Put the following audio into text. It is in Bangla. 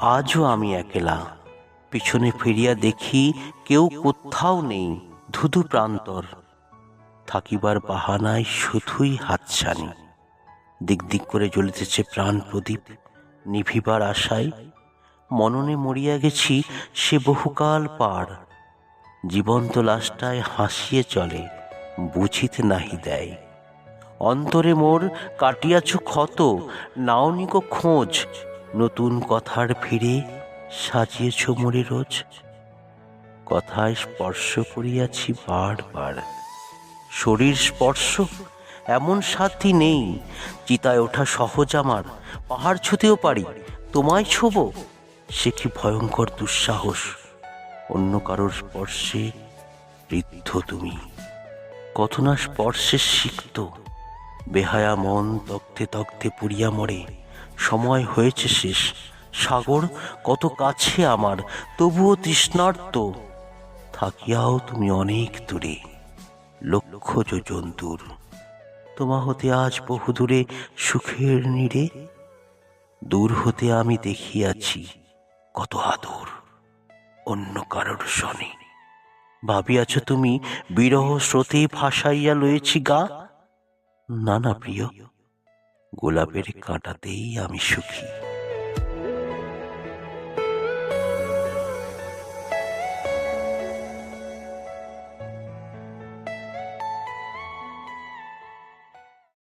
আজও আমি একলা। পিছনে ফিরিয়া দেখি কেউ কোথাও নেই, ধুধু প্রান্তর। থাকিবার বাহানায় শুধুই হাতছানি। দিক দিক করে জ্বলিতেছে প্রাণ প্রদীপ, নিভিবার আশায়। মননে মরিয়া গেছি, সে বহুকাল পার। জীবন্ত লাশটায় হাসিয়ে চলে, বুঝিতে নাহি দেয়। অন্তরে মোর কাটিয়াছ ক্ষত, নাওনিক খোঁজ নতুন কথার ফিরে সাজিয়েছ মোরে রোজ। কথায় স্পর্শ করিয়াছি বারবার। শরীর স্পর্শ, এমন সাথী নেই। চিতায় ওঠা সহজ আমার, পাহাড় ছুতেও পারি। তোমায় ছোব, সে কি ভয়ঙ্কর দুঃসাহস? অন্য কারোর স্পর্শে বৃদ্ধ তুমি। কত না স্পর্শে সিক্ত, বেহায়া মন তক্তে তক্তে পুড়িয়া মরে। সময় হয়েছে শেষ। সাগর, কত কাছে আমার, তবুও তৃষ্ণার্ত। থাকিয়াও তুমি অনেক দূরে লক্ষ যোজন দূর তোমা হতে আজ বহু দূরে সুখের নিরে দূর হতে আমি দেখিয়াছি কত আদর, অন্য কারোর শনে ভাবিয়াছ তুমি, বিরহ স্রোতে ভাসাইয়া লয়েছি গা? না না, প্রিয়। গোলাপের কাঁটাতেই আমি সুখী।